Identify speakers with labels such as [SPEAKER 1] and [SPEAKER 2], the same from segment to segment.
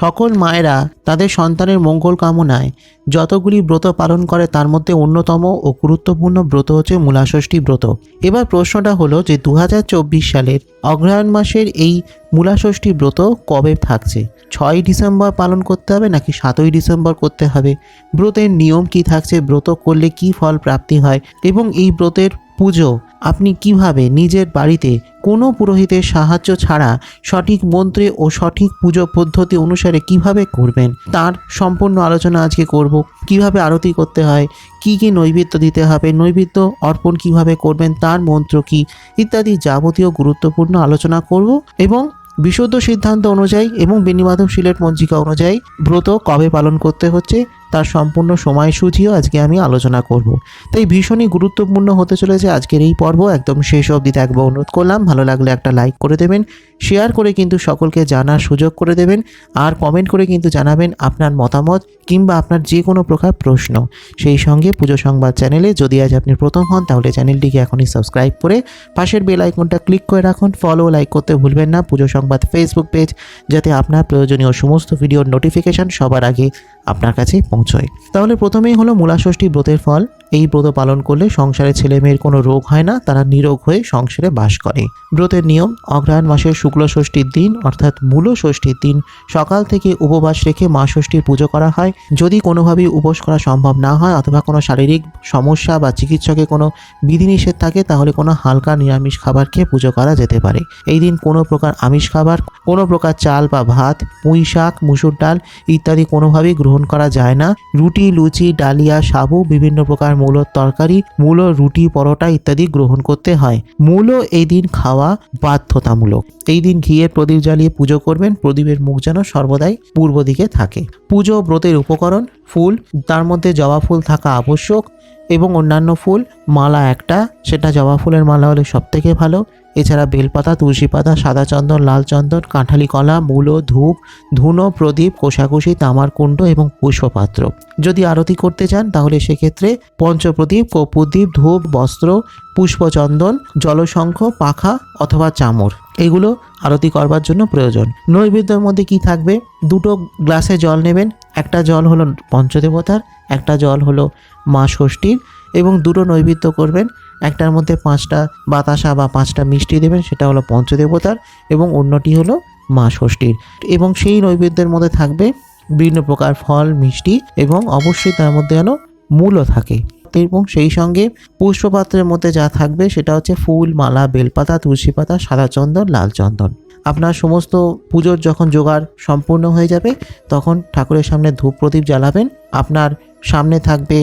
[SPEAKER 1] সকল মায়েরা তাদের সন্তানের মঙ্গল কামনায় যতগুলি ব্রত পালন করে তার মধ্যে অন্যতম ও গুরুত্বপূর্ণ ব্রত হচ্ছে মূলাষষ্ঠী ব্রত। এবার প্রশ্নটা হলো যে দু হাজার চব্বিশ সালের অগ্রহায়ণ মাসের এই মূলাষষ্ঠী ব্রত কবে থাকছে? ছয় ডিসেম্বর পালন করতে হবে নাকি সাতই ডিসেম্বর করতে হবে? ব্রতের নিয়ম কি থাকছে? ব্রত করলে কি ফল প্রাপ্তি হয়? এবং এই ব্রতের পুজো আপনি কীভাবে নিজের বাড়িতে কোনো পুরোহিতের সাহায্য ছাড়া সঠিক মন্ত্রে ও সঠিক পুজো পদ্ধতি অনুসারে কীভাবে করবেন? তার সম্পূর্ণ আলোচনা আজকে করব। কীভাবে আরতি করতে হয়, কি কি নৈবেদ্য দিতে হবে, নৈবেদ্য অর্পণ কীভাবে করবেন, তার মন্ত্র কি, ইত্যাদি যাবতীয় গুরুত্বপূর্ণ আলোচনা করব এবং বিশুদ্ধ সিদ্ধান্ত অনুযায়ী এবং বিনিমাধব সিলেট পঞ্জিকা অনুযায়ী ব্রত কবে পালন করতে হচ্ছে তার সম্পূর্ণ সময়সূচিও আজকে আমি আলোচনা করব। তাই ভীষণই গুরুত্বপূর্ণ হতে চলেছে আজকের এই পর্ব। একদম শেষ অবধি দেখব অনুরোধ করলাম। ভালো লাগলে একটা লাইক করে দেবেন শেয়ার করে কিন্তু সকলকে জানার সুযোগ করে দেবেন, আর কমেন্ট করে কিন্তু জানাবেন আপনার মতামত কিংবা আপনার যে কোনো প্রকার প্রশ্ন। সেই সঙ্গে পুজো সংবাদ চ্যানেলে যদি আজ আপনি প্রথম হন, তাহলে চ্যানেলটিকে এখনই সাবস্ক্রাইব করে পাশের বেল আইকনটা ক্লিক করে রাখুন। ফলো লাইক করতে ভুলবেন না। পুজো সংবাদ ফেসবুক পেজ যাতে আপনার প্রয়োজনীয় সমস্ত ভিডিওর নোটিফিকেশন সবার আগে আপনার কাছে পৌঁছয়। তাহলে প্রথমেই হলো মূলাষষ্ঠী ব্রতের ফল এই ব্রত পালন করলে সংসারে ছেলে মেয়ের কোনো রোগ হয় না, তারা নিরোগ হয়ে সংসারে বাস করে। ব্রতের নিয়ম অগ্রহায়ণ মাসের শুক্ল ষষ্ঠীর দিন অর্থাৎ মূল ষষ্ঠীর দিন, সকাল থেকে উপবাস রেখে মা ষষ্ঠীর পুজো করা হয়। যদি কোনোভাবেই উপোস করা সম্ভব না হয় অথবা কোনো শারীরিক সমস্যা বা চিকিৎসকে কোনো বিধিনিষেধ থাকে, তাহলে কোনো হালকা নিরামিষ খাবার খেয়ে পুজো করা যেতে পারে। এই দিন কোনো প্রকার আমিষ খাবার, কোনো প্রকার চাল বা ভাত, পুঁই শাক, মুসুর ডাল ইত্যাদি কোনোভাবেই গ্রহণ করা যায় না। রুটি, লুচি, ডালিয়া, সাবু বিভিন্ন প্রকার মূলোর তরকারি, মূলো রুটি, পরোটা ইত্যাদি গ্রহণ করতে হয়। মূলো এই দিন খাওয়া বাধ্যতামূলক। এই দিন ঘিয়ের প্রদীপ জ্বালিয়ে পুজো করবেন, প্রদীপের মুখ যেন সর্বদাই পূর্ব দিকে থাকে। পুজো, ব্রতের উপকরণ, ফুল, তার মধ্যে জবা ফুল থাকা আবশ্যক এবং অন্যান্য ফুল, মালা একটা, সেটা জবা ফুলের মালা হলে সব থেকে ভালো। এছাড়া বেলপাতা তুলসী পাতা সাদা চন্দন, লাল চন্দন, কাঁঠালি কলা, মূলো, ধূপ, ধুনো, প্রদীপ, কোষাকুষি তামার কুণ্ড এবং পুষ্পপাত্র। যদি আরতি করতে চান, তাহলে সেক্ষেত্রে পঞ্চপ্রদীপ কপুদ্বীপ ধূপ, বস্ত্র, পুষ্পচন্দন, জলশঙ্খ, পাখা অথবা চামর। এগুলো আরতি করবার জন্য প্রয়োজন। নৈবেদ্যের মধ্যে কি থাকবে? দুটো গ্লাসে জল নেবেন। একটা জল হলো পঞ্চদেবতার, একটা জল হলো মা ষষ্ঠীর এবং দুটো নৈবেদ্য করবেন। একটার মধ্যে পাঁচটা বাতাসা বা পাঁচটা মিষ্টি দেবেন, সেটা হলো পঞ্চদেবতার এবং অন্যটি হলো মা ষষ্ঠীর। এবং সেই নৈবেদ্যের মধ্যে থাকবে বিভিন্ন প্রকার ফল, মিষ্টি এবং অবশ্যই তার মধ্যে যেন মূলও থাকে। এবং সেই সঙ্গে পুষ্পপাত্রের মধ্যে যা থাকবে, সেটা হচ্ছে ফুল, মালা, বেলপাতা, তুলসী পাতা, সাদা চন্দন, লাল চন্দন। আপনার সমস্ত পুজোর যখন জোগাড় সম্পূর্ণ হয়ে যাবে, তখন ঠাকুরের সামনে ধূপ প্রদীপ জ্বালাবেন। আপনার সামনে থাকবে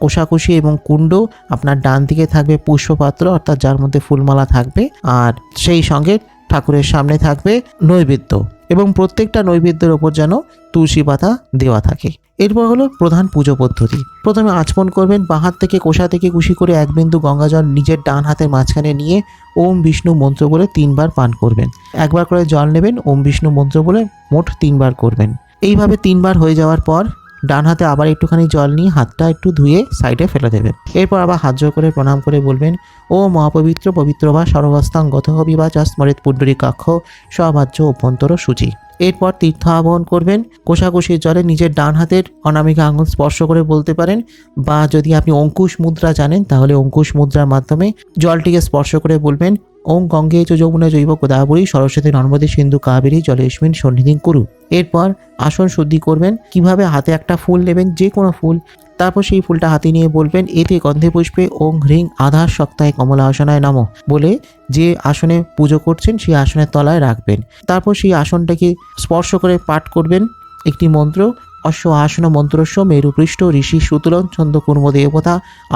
[SPEAKER 1] কোষাকুষি এবং কুণ্ড, আপনার ডান দিকে থাকবে পুষ্পপাত্র, অর্থাৎ যার মধ্যে ফুলমালা থাকবে, আর সেই সঙ্গে ঠাকুরের সামনে থাকবে নৈবেদ্য এবং প্রত্যেকটা নৈবেদ্যের ওপর যেন তুলসী পাতা দেওয়া থাকে। এরপর হলো প্রধান পুজো পদ্ধতি। প্রথমে আচমন করবেন, বাঁ হাত থেকে কোষা থেকে কুশি করে এক বিন্দু গঙ্গা জল নিজের ডান হাতের মাঝখানে নিয়ে ওম বিষ্ণু মন্ত্র বলে তিনবার পান করবেন। একবার করে জল নেবেন, ওম বিষ্ণু মন্ত্র বলে মোট তিনবার করবেন। এইভাবে তিনবার হয়ে যাওয়ার পর ডান হাতে আবার একটুখানি জল নিয়ে হাতটা একটু ধুয়ে সাইডে ফেলে দেবেন। এরপর আবার হাত জোর করে প্রণাম করে বলবেন, ও মহাপবিত্র, পবিত্র বা সর্বাস্তাং গত হবি বা স্মরিত পুণ্ডরী কাক্ষ সবাহ্য অভ্যন্তর সূচি। এরপর তীর্থ আবহন করবেন, কোষাকুষির জলে নিজের ডান হাতের অনামিকা আঙুল স্পর্শ করে বলতে পারেন, বা যদি আপনি অঙ্কুশ মুদ্রা জানেন, তাহলে অঙ্কুশ মুদ্রার মাধ্যমে জলটিকে স্পর্শ করে বলবেন ওং গঙ্গে চ যমুনা জৈব গোদাবরী সরস্বতী নর্মদী সিন্ধু কাবেরী জলেস্মিন সন্নিধিং করু। এরপর আসন শুদ্ধি করবেন, কীভাবে হাতে একটা ফুল নেবেন, যে কোনো ফুল। তারপর সেই ফুলটা হাতে নিয়ে বলবেন, এতে গন্ধে পুষ্পে ওং হ্রিং আধার সপ্তাহে কমলা আসনায় নাম বলে যে আসনে পুজো করছেন সেই আসনের তলায় রাখবেন। তারপর সেই আসনটাকে স্পর্শ করে পাঠ করবেন একটি মন্ত্র, অশ্ব আসন মন্ত্রস্ব মেরুপৃষ্ঠ ঋষি সুতুলন ছন্দ কুর্ম দেবতা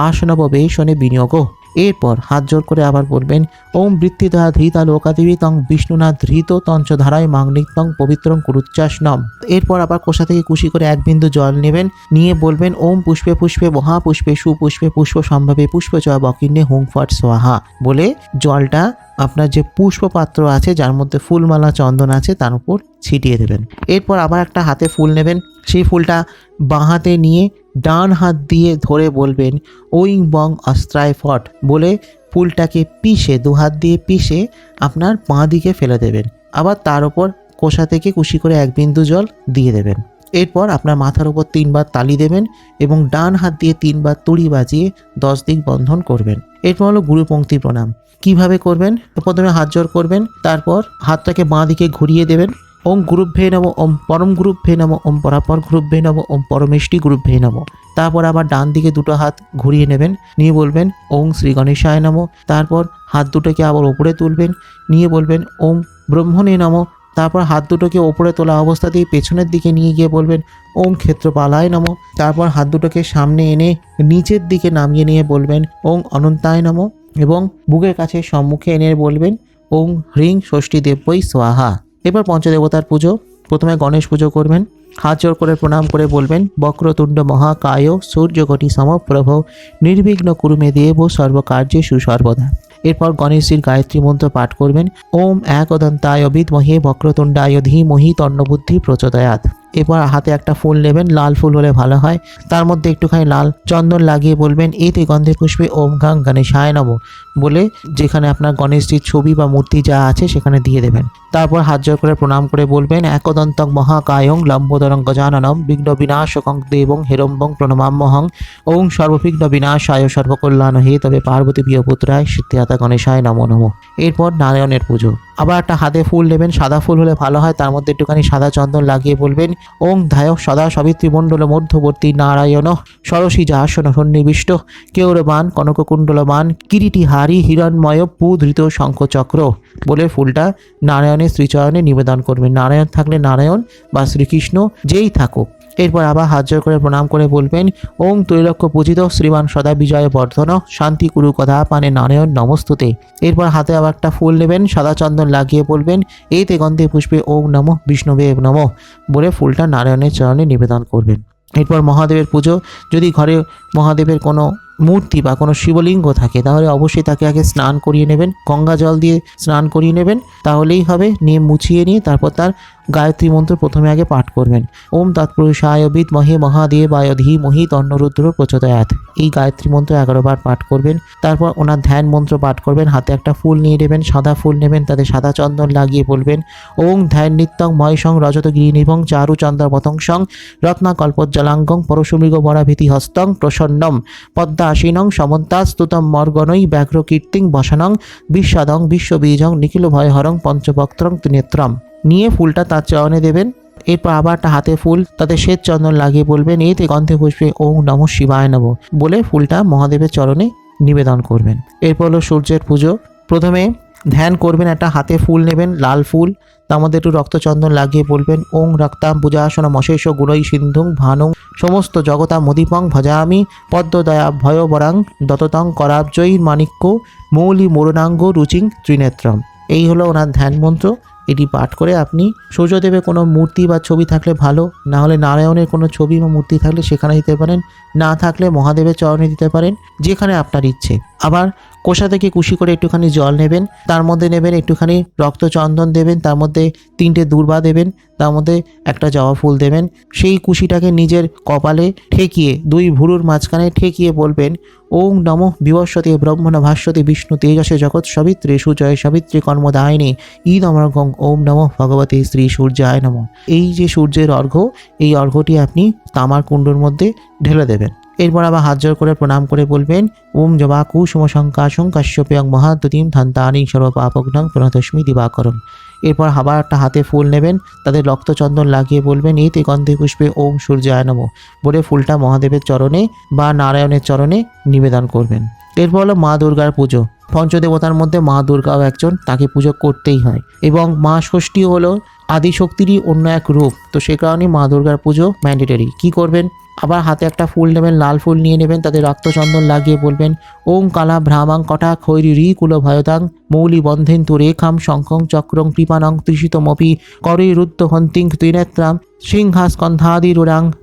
[SPEAKER 1] আসনব বেশনে বিনিয়োগ। এরপর হাত জোর করে আবার বলবেন, ওম বৃত্তিদা ধৃতা লোকাদেবী তং বিষ্ণুনা ধৃত তঞ্চ ধারায় মাংনিক তং পবিত্রং কুরুচ্চাস নম এরপর আবার কোষা থেকে কুশি করে এক বিন্দু জল নেবেন, নিয়ে বলবেন, ওম পুষ্পে পুষ্পে মহাপুষ্পে সুপুষ্পে পুষ্প সম্ভাবে পুষ্প জয় বকিন্নে হুং ফট সোহা বলে জলটা আপনার যে পুষ্প পাত্র আছে, যার মধ্যে ফুলমালা, চন্দন আছে, তার উপর ছিটিয়ে দেবেন। এরপর আবার একটা হাতে ফুল নেবেন। সেই ফুলটা বাঁ হাতে নিয়ে ডান হাত দিয়ে ধরে বলবেন, ওইং বং অস্ত্রায় ফট বলে ফুলটাকে পিষে, দু হাত দিয়ে পিষে আপনার বাঁ দিকে ফেলে দেবেন। আবার তার উপর কোষা থেকে কুশি করে এক বিন্দু জল দিয়ে দেবেন। এরপর আপনার মাথার উপর তিনবার তালি দেবেন এবং ডান হাত দিয়ে তিনবার তুড়ি বাজিয়ে দশ দিক বন্ধন করবেন। এরপর হলো গুরুপঙ্ক্তি প্রণাম। কীভাবে করবেন? প্রথমে হাত জোর করবেন, তারপর হাতটাকে বাঁ দিকে ঘুরিয়ে দেবেন। ওম গ্রুপ গ্রুপভে নম, ওম পরম গ্রুপ গ্রুপভে নম, ওম পরাপর গ্রুপভে নম, ওম পরমেষ্টি গ্রুপ গ্রুপভে নম। তারপর আবার ডান দিকে দুটো হাত ঘুরিয়ে নেবেন, নিয়ে বলবেন ওম শ্রী গণেশায় নম। তারপর হাত দুটোকে আবার ওপরে তুলবেন, নিয়ে বলবেন, ওম ব্রহ্মণে নম। তারপর হাত দুটোকে ওপরে তোলা অবস্থাতেই পেছনের দিকে নিয়ে গিয়ে বলবেন, ওম ক্ষেত্রপালায় নম। তারপর হাত দুটোকে সামনে এনে নিচের দিকে নামিয়ে নিয়ে বলবেন ওম অনন্তায় নম। এবং বুকের কাছে সম্মুখে এনে বলবেন ওম হ্রিং ষষ্ঠী দেবই সোয়াহা এবার পঞ্চদেবতার পুজো। প্রথমে গণেশ পুজো করবেন। হাত জোর করে প্রণাম করে বলবেন, বক্রতুণ্ড মহাকায় সূর্যকটি সমপ্রভ নির্বিঘ্ন কুরুমে দেব, সর্বকার্যে সুসর্বদা। এরপর গণেশজির গায়ত্রী মন্ত্র পাঠ করবেন, ওম এক অদন্তায় বিদ্মহে বক্রতুণ্ডায় ধীমহি তন্নবুদ্ধি প্রচোদয়াত এরপর হাতে একটা ফুল নেবেন, লাল ফুল হলে ভালো হয়। তার মধ্যে একটুখানি লাল চন্দন লাগিয়ে বলবেন এতে গন্ধে পুষ্পে ওম গাং গণেশায় নব বলে যেখানে আপনার গণেশজির ছবি বা মূর্তি যা আছে সেখানে দিয়ে দেবেন। তারপর হাত জোর করে প্রণাম করে বলবেন একদন্তক মহাকায়ং লম্বোদরং গজাননম বিঘ্ন বিনাশকং দেবং হেরম্বং প্রণমাম্যহং ওং সর্ববিঘ্ন বিনাশায় সর্বকল্যাণ হে তবে পার্বতী প্রিয় পুত্রায় সিদ্ধিদাতা গণেশায় নমো নমো। এরপর নারায়ণের পুজো। আবার একটা হাতে ফুল নেবেন, সাদা ফুল হলে ভালো হয়, তার মধ্যে একটুখানি সাদা চন্দন লাগিয়ে বলবেন, ওং ধায় সদা সবিত্রী মণ্ডল মধ্যবর্তী নারায়ণ, সরসী যাসন সন্নিবিষ্ট, কেউরবান কনককুণ্ডলবান কিরিটি হারি হিরণময় পুধৃত শঙ্খচক্র। বলে ফুলটা নারায়ণের শ্রীচরণে নিবেদন করবেন। নারায়ণ থাকলে নারায়ণ বা শ্রীকৃষ্ণ যেই থাকুক। এরপর আবার হাত জোর করে প্রণাম করে বলবেন ওং ত্রৈলক্ষ পূজিত শ্রীমান সদা বিজয় বর্ধন শান্তি কুরু কথা পানে নারায়ণ নমস্তুতে। এরপর হাতে আবার একটা ফুল নেবেন, সাদা চন্দন লাগিয়ে বলবেন, এতে গন্ধে পুষ্পে ওং নম বিষ্ণুবে নম, বলে ফুলটা নারায়ণের চরণে নিবেদন করবেন। এরপর মহাদেবের পুজো, যদি ঘরে মহাদেবের কোনো মূর্তি বা কোনো শিবলিঙ্গ থাকে, তাহলে অবশ্যই তাকে আগে স্নান করিয়ে নেবেন, গঙ্গা জল দিয়ে স্নান করিয়ে নেবেন, তাহলেই হবে নিয়ে মুছিয়ে নিয়ে তারপর তার গায়ত্রী মন্ত্র প্রথমে আগে পাঠ করবেন। ওম তৎপুরুষায় বিদ্মহে মহাদেবায় ধীমহি তন্নরুদ্র প্রচোদয়াত। এই গায়ত্রী মন্ত্র এগারো বার পাঠ করবেন, তারপর ওনার ধ্যান মন্ত্র পাঠ করবেন, হাতে একটা ফুল নিয়ে নেবেন, সাদা ফুল নেবেন, তাতে সাদা চন্দন লাগিয়ে বলবেন, ওং ধ্যান নিত্যং ময়সং রজত গিরিনিভং চারু চন্দ্র পতংসং রত্নাকল্পজ্জলাঙ্গং পরশুমৃগ বরাভীতি হস্তং প্রসন্নম পদ্মাসীনং সমন্তাস্তুতম মর্গনৈ ব্যাঘ্র কীর্তিং বসানং বিশ্বাদং বিশ্ববীজং নিখিল ভয় হরং পঞ্চবক্ত্রং ত্রিনেত্রম। নিয়ে ফুলটা তার চরণে দেবেন। এরপর আবার একটা হাতে ফুল, তাতে শ্বেত চন্দন লাগিয়ে বলবেন, এতে গন্ধে পুষ্পে ওম নম শিবায় নব বলে ফুলটা মহাদেবের চরণে নিবেদন করবেন। এরপর হলো সূর্যের পুজো। প্রথমে ধ্যান করবেন, একটা হাতে ফুল নেবেন, লাল ফুল, তার মধ্যে একটু রক্তচন্দন লাগিয়ে বলবেন, ওং রক্তাম পূজাসন মশেষ গুণই সিন্ধুং ভানুং সমস্ত জগতা মদিপং ভজামি পদ্মদয়া ভয়বরাং দততং করাব্জয়ী মাণিক্য মৌলি মোরণাঙ্গ রুচিং ত্রিনেত্রম। এই হলো ওনার ধ্যান মন্ত্র। এটি পাঠ করে আপনি সূর্যদেবের কোনো মূর্তি বা ছবি থাকলে ভালো, না হলে নারায়ণের কোনো ছবি বা মূর্তি থাকলে সেখানে দিতে পারেন, না থাকলে মহাদেবের চরণে দিতে পারেন, যেখানে আপনার ইচ্ছে। আবার কোষা থেকে কুশি করে একটুখানি জল নেবেন, তার মধ্যে নেবেন একটুখানি রক্তচন্দন দেবেন, তার মধ্যে তিনটে দূর্বা দেবেন, তার মধ্যে একটা জবা ফুল দেবেন। সেই কুশিটাকে নিজের কপালে ঠেকিয়ে, দুই ভুরুর মাঝখানে ঠেকিয়ে বলবেন, ওং নম বিবস্বতে ব্রহ্মণ ভাস্বতী বিষ্ণু তেজসে জগৎ সবিত্রে সুজয় সবিত্রী কর্মদায়নে ঈদ অমরগং ওম নম ভগবতী শ্রী সূর্যায় নম। এই যে সূর্যের অর্ঘ্য, এই অর্ঘ্যটি আপনি তামার কুণ্ডর মধ্যে ঢেলে দেবেন। এরপর আবার হাত জোর করে প্রণাম করে বলবেন, ওম জবা কুসুম শঙ্কাশং কাশ্যপ্যং মহাদ্যতিম ধান্তানি সর্বপাপগ্নং প্রণতস্মি দিবাকরম এরপর আবার একটা হাতে ফুল নেবেন, তাদের রক্তচন্দন লাগিয়ে বলবেন এতে গন্ধে পুষ্পে ওম সূর্যায় নম। বলে ফুলটা মহাদেবের চরণে বা নারায়ণের চরণে নিবেদন করবেন। এরপর হলো মা দুর্গার পুজো। পঞ্চদেবতার মধ্যে মা দুর্গাও একজন, তাকে পুজো করতেই হয়। এবং মা ষষ্ঠী হলো আদিশক্তিরই অন্য এক রূপ। তো সে কারণে মা দুর্গার পুজো ম্যান্ডেটরি। কি করবেন? আবার হাতে একটা ফুল নেবেন, লাল ফুল নিয়ে নেবেন, তাতে রক্তচন্দন লাগিয়ে বলবেন ওং কালা ভ্রামাং কটা খৈরি রি কুল ভয়তাং, মৌলি বন্ধেন তু রেখাম শঙ্খং চক্রং কৃপানং ত্রিশিতমপি করে রুদ্ধ হন্তিং ত্রিনেত্রাম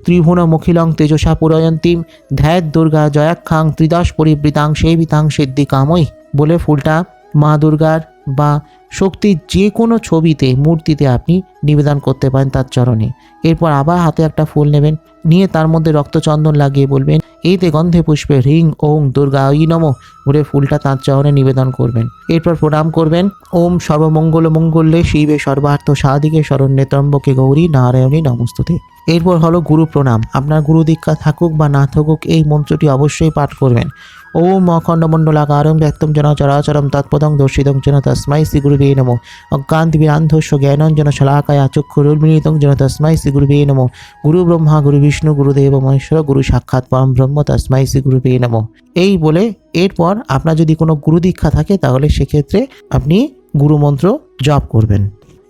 [SPEAKER 1] ত্রিভুণ মুখিলং তেজসা পুরয়ন্তীম, ধ্যাত দুর্গা জয়াক্ষাং ত্রিদশ পরিবৃতাং সেবিতাং সিদ্ধি কামই বলে ফুলটা মা দুর্গার বা শক্তির যে কোনো ছবিতে মূর্তিতে আপনি নিবেদন করতে পারেন তার চরণে। এরপর আবার হাতে একটা ফুল নেবেন, নিয়ে তার মধ্যে রক্তচন্দন লাগিয়ে বলবেন এতে গন্ধে পুষ্পে হ্রিং ওং দুর্গা ই নম। বলে ফুলটা তাঁর চরণে নিবেদন করবেন। এরপর প্রণাম করবেন, ওম সর্বমঙ্গল মঙ্গলে শিবে সর্বার্থ সাদিকে শরণ্যে ত্রম্বকে গৌরী নারায়ণী নমস্তুতে। এরপর হলো গুরু প্রণাম। আপনার গুরু দীক্ষা থাকুক বা না থাকুক, এই মন্ত্রটি অবশ্যই পাঠ করবেন। ওম অখণ্ডমণ্ডলাকারম ব্যক্তম জন চরাচরম তৎপদং দর্শিতং জন তস্মাই শ্রী গুরুবে নম। অজ্ঞান্তি বিরান্ধস্য জ্ঞানঞ্জন শলাকায়া চক্ষুরুর্মিলিতং জন তস্মাই শ্রী গুরুবে নম। গুরু ব্রহ্মা গুরু বিষ্ণু গুরুদেব, মহেশ্বর, গুরু সাক্ষাৎ পরম ব্রহ্ম তস্মাই শ্রী গুরুবে নম। এই বলে এরপর আপনার যদি কোনো গুরু দীক্ষা থাকে তাহলে সেক্ষেত্রে আপনি গুরুমন্ত্র জপ করবেন।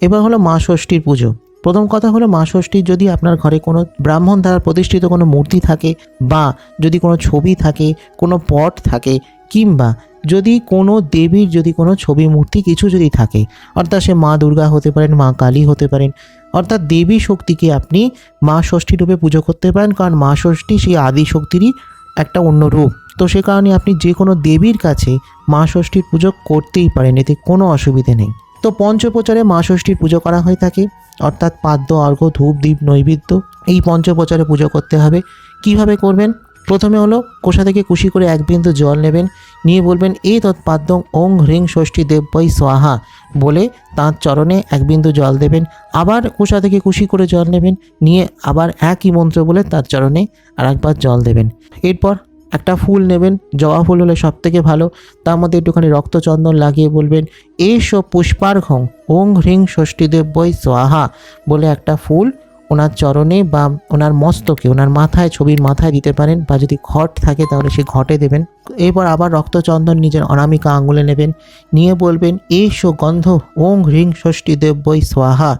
[SPEAKER 1] এবার হলো মা ষষ্ঠীর পুজো। প্রথম কথা হলো মা ষষ্ঠীর যদি আপনার ঘরে কোনো ব্রাহ্মণ দ্বারা প্রতিষ্ঠিত কোনো মূর্তি থাকে বা যদি কোনো ছবি থাকে, কোনো পট থাকে কিংবা যদি কোনো দেবীর যদি কোনো ছবি, মূর্তি কিছু যদি থাকে, অর্থাৎ সে মা দুর্গা হতে পারেন, মা কালী হতে পারেন, অর্থাৎ দেবী শক্তিকে আপনি মা ষষ্ঠী রূপে পুজো করতে পারেন, কারণ মা ষষ্ঠী সেই আদি শক্তিরই একটা অন্য রূপ। তো সে কারণে আপনি যে কোনো দেবীর কাছে মা ষষ্ঠীর পুজো করতেই পারেন, এতে কোনো অসুবিধে নেই। তো পঞ্চপ্রচারে মা ষষ্ঠীর পুজো করা হয়ে থাকে। অর্থাৎ পাদ্য, অর্ঘ্য, ধূপ দ্বীপ নৈবেদ্য এই পঞ্চপ্রচারে পুজো করতে হবে। কীভাবে করবেন? প্রথমে হলো কোষা থেকে কুশি করে এক বিন্দু জল নেবেন। নিয়ে বলবেন এ তৎপাদ্য ওং হ্রিং ষষ্ঠী দেব্যই সোহা বলে তাঁর চরণে এক বিন্দু জল দেবেন। আবার কোষা থেকে কুশি করে জল নেবেন। নিয়ে আবার একই মন্ত্র বলে তার চরণে আর একবার জল দেবেন। এরপর একটা ফুল নেবেন, জবা ফুল হলে সব থেকে ভালো। তার মধ্যে একটুখানি রক্তচন্দন লাগিয়ে বলবেন, এসো পুষ্পার্ঘং ওং হ্রিং ষষ্ঠী দেব্যই সোহা বলে একটা ফুল ওনার চরণে বা ওনার মস্তকে, ওনার মাথায়, ছবির মাথায় দিতে পারেন বা যদি ঘট থাকে তাহলে সে ঘটে দেবেন। এরপর আবার রক্তচন্দন নিজের অনামিকা আঙুলে নেবেন, নিয়ে বলবেন, এসো গন্ধ, ওং হ্রিং ষষ্ঠী দেব্যই সোহা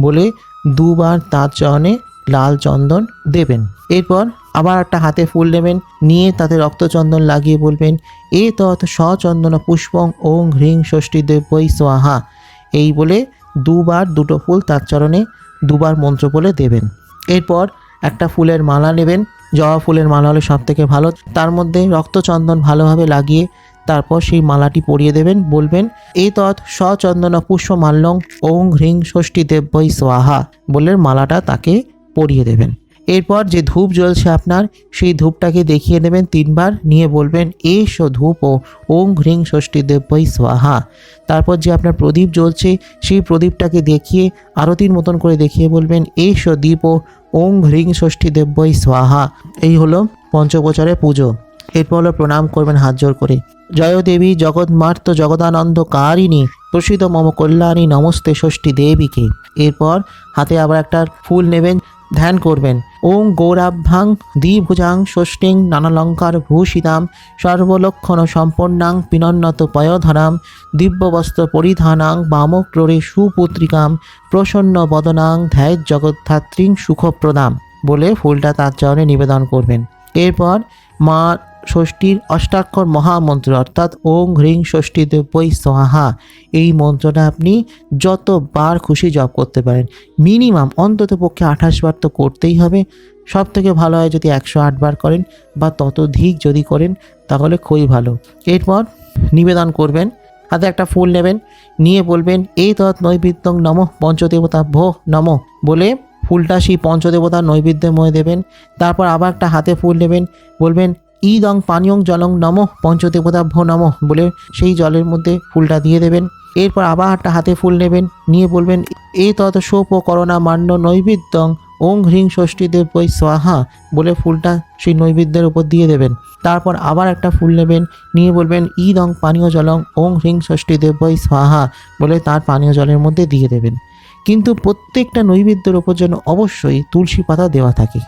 [SPEAKER 1] বলে দুবার তার চরণে লাল চন্দন দেবেন। এরপর আবার একটা হাতে ফুল নেবেন, নিয়ে তাতে রক্তচন্দন লাগিয়ে বলবেন, এ তৎ সচন্দন পুষ্পং ওং হ্রিং ষষ্ঠী দেব্যই সোহা এই বলে দুবার দুটো ফুল তার চরণে, দুবার মন্ত্র বলে দেবেন। এরপর একটা ফুলের মালা নেবেন, জবা ফুলের মালা হলে সব থেকে ভালো। তার মধ্যে রক্তচন্দন ভালোভাবে লাগিয়ে তারপর সেই মালাটি পরিয়ে দেবেন, বলবেন এই তৎ সচন্দন পুষ্প মাল্যং ওং হ্রিং ষষ্ঠী দেব্যই সোহা বলে মালাটা তাকে পরিয়ে দেবেন। এরপর যে ধূপ জ্বলছে আপনার, সেই ধূপটাকে দেখিয়ে নেবেন তিনবার, নিয়ে বলবেন, এস ধূপ ও ওং হ্রিং ষষ্ঠী দেব্যই সোহা তারপর যে আপনার প্রদীপ জ্বলছে, সেই প্রদীপটাকে দেখিয়ে, আরতির মতন করে দেখিয়ে বলবেন, এস দীপ ও ওং হ্রিং ষষ্ঠী দেব্যই সোহা এই হলো পঞ্চপ্রচারের পুজো। এরপর হলো প্রণাম করবেন হাত জোর করে। জয় দেবী জগৎমার্ত জগদানন্দ কারিণী, প্রসিদ্ধ মম কল্যাণী নমস্তে ষষ্ঠী দেবীকে। এরপর হাতে আবার একটা ফুল নেবেন ধ্যান করবেন। ওং গৌরাভ্যাং দ্বিভুজাং ষষ্ঠীং নানালঙ্কার ভূষিতাম সর্বলক্ষণ সম্পন্নাং পিনন্নত পয়ধরাম দিব্যবস্ত্র পরিধানাং বামক্রোরে সুপুত্রিকাম প্রসন্ন বদনাং ধ্যায় জগদ্ধাত্রীং সুখপ্রদাম বলে ফুলটা তার চরণে নিবেদন করবেন। এরপর মা ষষ্ঠীর অষ্টাক্ষর মহামন্ত্র, অর্থাৎ ওং হ্রিং ষষ্ঠী দেব্যই সোহা এই মন্ত্রটা আপনি যতবার খুশি জপ করতে পারেন। মিনিমাম অন্তত পক্ষে আঠাশ বার তো করতেই হবে। সব থেকে ভালো হয় যদি একশো আট বার করেন বা ততোধিক যদি করেন, তাহলে খুবই ভালো। এরপর নিবেদন করবেন, হাতে একটা ফুল নেবেন, নিয়ে বলবেন এই তৎ নৈবেদ্যং নম পঞ্চদেবতা ভো নম বলে ফুলটা সেই পঞ্চদেবতার নৈবেদ্যের দেবেন। তারপর আবার একটা হাতে ফুল নেবেন, বলবেন ইদং পানীয়ং জলং নম পঞ্চদেবতা ভো নম বলে সেই জলের মধ্যে ফুলটা দিয়ে দেবেন। এরপর আবার একটা হাতে ফুল নেবেন, নিয়ে বলবেন, এ তত সোপ ও করোনা মান্য নৈবেদ্যং ওং হ্রিং ষষ্ঠী দেবই স্বাহা বলে ফুলটা সেই নৈবেদ্যের উপর দিয়ে দেবেন। তারপর আবার একটা ফুল নেবেন, নিয়ে বলবেন, ইদং পানীয় জলং ওং হ্রিং ষষ্ঠী দেবই স্বাহা বলে তার পানীয় জলের মধ্যে দিয়ে দেবেন। কিন্তু প্রত্যেকটা নৈবেদ্যের ওপর যেন অবশ্যই তুলসী পাতা দেওয়া থাকে।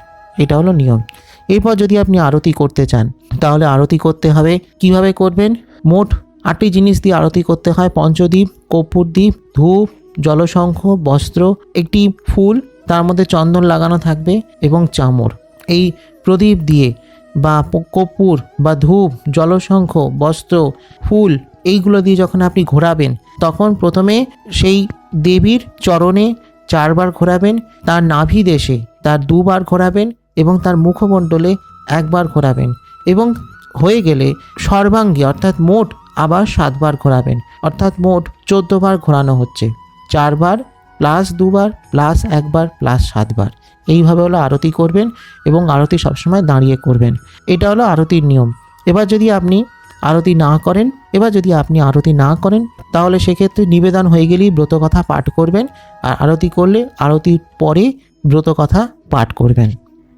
[SPEAKER 1] এটা হলো নিয়ম। এরপর যদি আপনি আরতি করতে চান, তাহলে আরতি করতে হবে। কীভাবে করবেন? মোট আটটি জিনিস দিয়ে আরতি করতে হয়। পঞ্চদ্বীপ, কর্পূরদ্বীপ, ধূপ, জলশঙ্খ, বস্ত্র, একটি ফুল, তার মধ্যে চন্দন লাগানো থাকবে এবং চামর। এই প্রদীপ দিয়ে বা কর্পূর বা ধূপ, জলশঙ্খ, বস্ত্র, ফুল, এইগুলো দিয়ে যখন আপনি ঘোরাবেন, তখন প্রথমে সেই দেবীর চরণে চারবার ঘোরাবেন, তার নাভি দেশে তার দুবার ঘোরাবেন এবং তার মুখমণ্ডলে একবার ঘোরাবেন এবং হয়ে গেলে সর্বাঙ্গী, অর্থাৎ মোট আবার সাতবার ঘোরাবেন, অর্থাৎ মোট চোদ্দবার ঘোরানো হচ্ছে। চারবার প্লাস দুবার প্লাস একবার প্লাস সাতবার। এইভাবে হলো আরতি করবেন এবং আরতি সবসময় দাঁড়িয়ে করবেন। এটা হলো আরতির নিয়ম। এবার যদি আপনি আরতি না করেন, এবার যদি আপনি আরতি না করেন, তাহলে সেক্ষেত্রে নিবেদন হয়ে গেলেই ব্রত কথা পাঠ করবেন। আর আরতি করলে আরতির পরে ব্রত কথা পাঠ করবেন।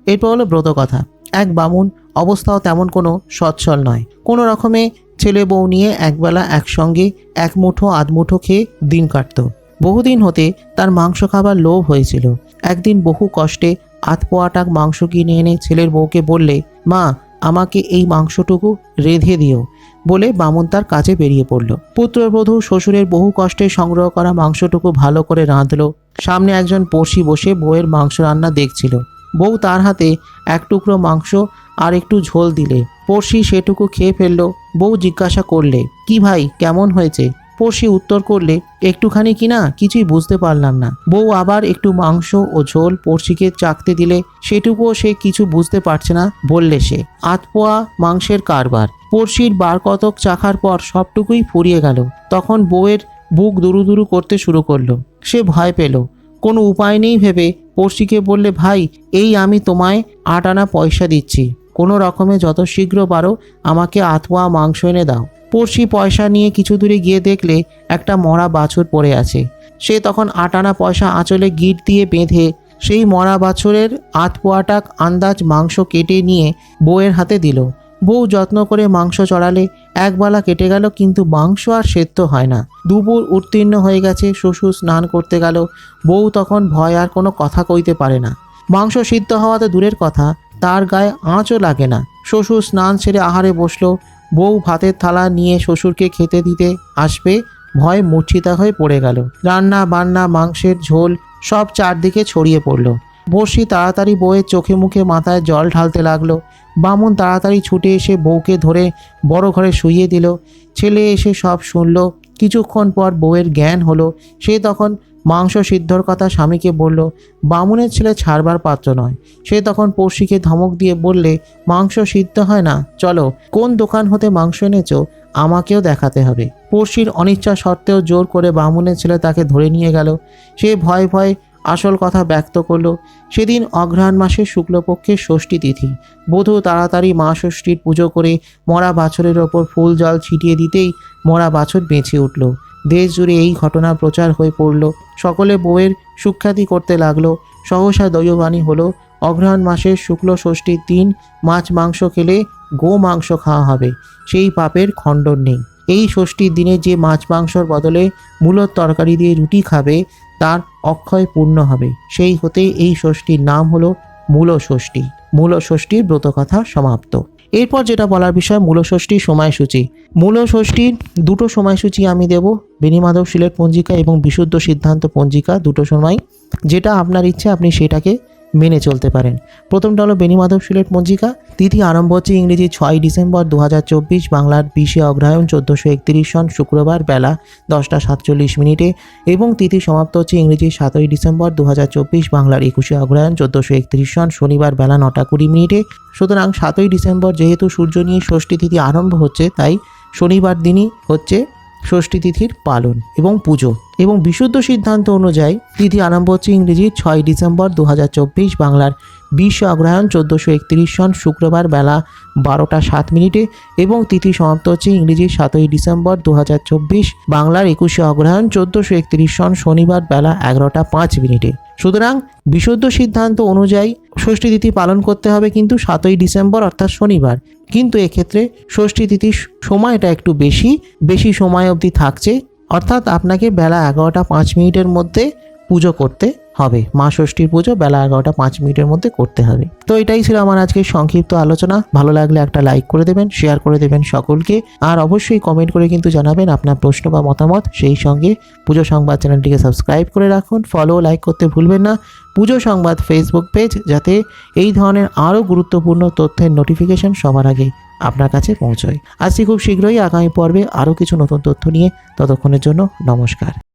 [SPEAKER 1] এরপর হলো ব্রত কথা। এক বামুন অবস্থাও তেমন কোনো সচ্ছল নয়। কোনো রকমে ছেলে বউ নিয়ে একবেলা একসঙ্গে এক মুঠো আধ মুঠো খেয়ে দিন কাটত। বহুদিন হতে তার মাংস খাবার লোভ হয়েছিল। একদিন বহু কষ্টে আধ পোয়াটাক মাংস কিনে এনে ছেলের বউকে বললে, মা, আমাকে এই মাংসটুকু রেঁধে দিও। বলে বামুন তার কাজে বেরিয়ে পড়ল। পুত্রবধূ শ্বশুরের বহু কষ্টে সংগ্রহ করা মাংসটুকু ভালো করে রাঁধলো। সামনে একজন পড়শি বসে বউয়ের মাংস রান্না দেখছিল। বউ তার হাতে এক টুকরো মাংস আর একটু ঝোল দিলে। পড়শি সেটুকু খেয়ে ফেলল। বউ জিজ্ঞাসা করলে, কি ভাই, কেমন হয়েছে? পড়শি উত্তর করলে, একটুখানি কিনা কিছুই বুঝতে পারলাম না। বউ আবার একটু মাংস ও ঝোল পড়শিকে চাকতে দিলে, সেটুকুও সে কিছু বুঝতে পারছে না, বললে সে। আতপোয়া মাংসের কারবার। পড়শির বার কতক চাখার পর সবটুকুই ফুরিয়ে গেল। তখন বউয়ের বুক দুরু দুরু করতে শুরু করল। সে ভয় পেল। কোনো উপায় নেই ভেবে পড়শিকে বললে, ভাই, এই আমি তোমায় আট আনা পয়সা দিচ্ছি। কোনো রকমে যত শীঘ্র পারো আমাকে আতোয়া মাংস এনে দাও। পড়শি পয়সা নিয়ে কিছু দূরে গিয়ে দেখলে একটা মরা বাছুর পড়ে আছে। সে তখন আট আনা পয়সা আঁচলে গিট দিয়ে বেঁধে সেই মরা বাছুরের আত পোয়াটাক আন্দাজ মাংস কেটে নিয়ে বউয়ের হাতে দিল। বউ যত্ন করে মাংস চড়ালে একবেলা কেটে গেল, কিন্তু মাংস আর সেদ্ধ হয় না। দুপুর উত্তীর্ণ হয়ে গেছে, শ্বশুর স্নান করতে গেল। বউ তখন ভয় আর কোনো কথা কইতে পারে না। মাংস সিদ্ধ হওয়া তো দূরের কথা, তার গায়ে আঁচও লাগে না। শ্বশুর স্নান সেরে আহারে বসল। বউ ভাতের থালা নিয়ে শ্বশুরকে খেতে দিতে আসবে, ভয় মূর্ছিতা হয়ে পড়ে গেল। রান্না বান্না মাংসের ঝোল সব চারদিকে ছড়িয়ে পড়ল। বর্ষি তাড়াতাড়ি বউয়ের চোখে মুখে মাথায় জল ঢালতে লাগল। বামুন তাড়াতাড়ি ছুটে এসে বউকে ধরে বড় ঘরে শুইয়ে দিল। ছেলে এসে সব শুনলো। কিছুক্ষণ পর বউয়ের জ্ঞান হলো। সে তখন মাংস সিদ্ধর কথা স্বামীকে বলল, বামুনের ছেলে ছাড়বার পাত্র নয়। সে তখন পড়শিকে ধমক দিয়ে বললে, মাংস সিদ্ধ হয় না। চলো, কোন দোকান হতে মাংস এনেছো? আমাকেও দেখাতে হবে। পড়শির অনিচ্ছা সত্ত্বেও জোর করে বামুনের ছেলে তাকে ধরে নিয়ে গেল। সে ভয় ভয় আসল কথা ব্যক্ত করল, সেদিন অঘ্রাণ মাসের শুক্লপক্ষের ষষ্ঠী তিথি। বধূ তাড়াতাড়ি মা ষষ্ঠীর পুজো করে মরা বাছরের ওপর ফুল জল ছিটিয়ে দিতেই মরা বাছর বেঁচে উঠল। দেশ জুড়ে এই ঘটনা প্রচার হয়ে পড়ল। সকলে বউয়ের সুখ্যাতি করতে লাগল। সহসা দৈববাণী হলো, অঘ্রাণ মাসের শুক্ল ষষ্ঠীর দিন মাছ মাংস খেলে গো মাংস খাওয়া হবে। সেই পাপের খণ্ডন নেই। এই ষষ্ঠীর দিনে যে মাছ মাংসর বদলে মূলত তরকারি দিয়ে রুটি খাবে তার অক্ষয় পূর্ণ হবে। সেই হতে এই ষষ্ঠীর নাম হল মূল ষষ্ঠী মূল ষষ্ঠীর ব্রতকথা সমাপ্ত। এরপর যেটা বলার বিষয় মূল ষষ্ঠীর সময়সূচি। মূল ষষ্ঠীর দুটো সময়সূচি আমি দেব বেনিমাধব সিলেট পঞ্জিকা এবং বিশুদ্ধ সিদ্ধান্ত পঞ্জিকা দুটো সময়। যেটা আপনার ইচ্ছে, আপনি সেটাকে মেনে চলতে পারেন। প্রথমটা হলো বেনিমাধব সিলেট পঞ্জিকা তিথি আরম্ভ হচ্ছে ইংরেজি ছয় ডিসেম্বর দু হাজার চব্বিশ বাংলার বিশে অগ্রহায়ণ চোদ্দোশো একত্রিশ সন শুক্রবার বেলা দশটা সাতচল্লিশ মিনিটে এবং তিথি সমাপ্ত হচ্ছে ইংরেজি সাতই ডিসেম্বর দু হাজার চব্বিশ বাংলার একুশে অগ্রহায়ণ চোদ্দোশো একত্রিশ সন শনিবার বেলা নটা কুড়ি মিনিটে। সুতরাং সাতই ডিসেম্বর যেহেতু সূর্য নিয়ে ষষ্ঠী তিথি আরম্ভ হচ্ছে, তাই শনিবার দিনই হচ্ছে ষষ্ঠী তিথির পালন এবং পুজো এবং বিশুদ্ধ সিদ্ধান্ত অনুযায়ী তিথি আরম্ভ হচ্ছে ইংরেজি ছয় ডিসেম্বর দু হাজার চব্বিশ বাংলার বিশ অগ্রহায়ণ চোদ্দোশো একত্রিশ সন শুক্রবার বেলা বারোটা সাত মিনিটে এবং তিথি সমাপ্ত হচ্ছে ইংরেজি সাতই ডিসেম্বর দু হাজার চব্বিশ বাংলার একুশে অগ্রহায়ণ চোদ্দোশো একত্রিশ সন শনিবার বেলা এগারোটা পাঁচ মিনিটে। সুতরাং বিশুদ্ধ সিদ্ধান্ত অনুযায়ী ষষ্ঠী তিথি পালন করতে হবে কিন্তু সাতই ডিসেম্বর অর্থাৎ শনিবার। কিন্তু এক্ষেত্রে ষষ্ঠী তিথির সময়টা একটু বেশি বেশি সময় অবধি থাকছে। অর্থাৎ আপনাকে বেলা এগারোটা পাঁচ মিনিটের মধ্যে পুজো করতে হবে। মা ষষ্ঠীর পুজো বেলা এগারোটা পাঁচ মিনিটের মধ্যে করতে হবে। তো এটাই ছিল আমার আজকের সংক্ষিপ্ত আলোচনা। ভালো লাগলে একটা লাইক করে দেবেন শেয়ার করে দেবেন সকলকে। আর অবশ্যই কমেন্ট করে কিন্তু জানাবেন আপনার প্রশ্ন বা মতামত। সেই সঙ্গে পুজো সংবাদ চ্যানেলটিকে সাবস্ক্রাইব করে রাখুন। ফলো লাইক করতে ভুলবেন না। পুজো সংবাদ ফেসবুক পেজ যাতে এই ধরনের আরও গুরুত্বপূর্ণ তথ্যের নোটিফিকেশন সবার আগে আপনার কাছে পৌঁছয়। আজকে খুব শীঘ্রই আগামী পর্বে আরও কিছু নতুন তথ্য নিয়ে। ততক্ষণের জন্য নমস্কার।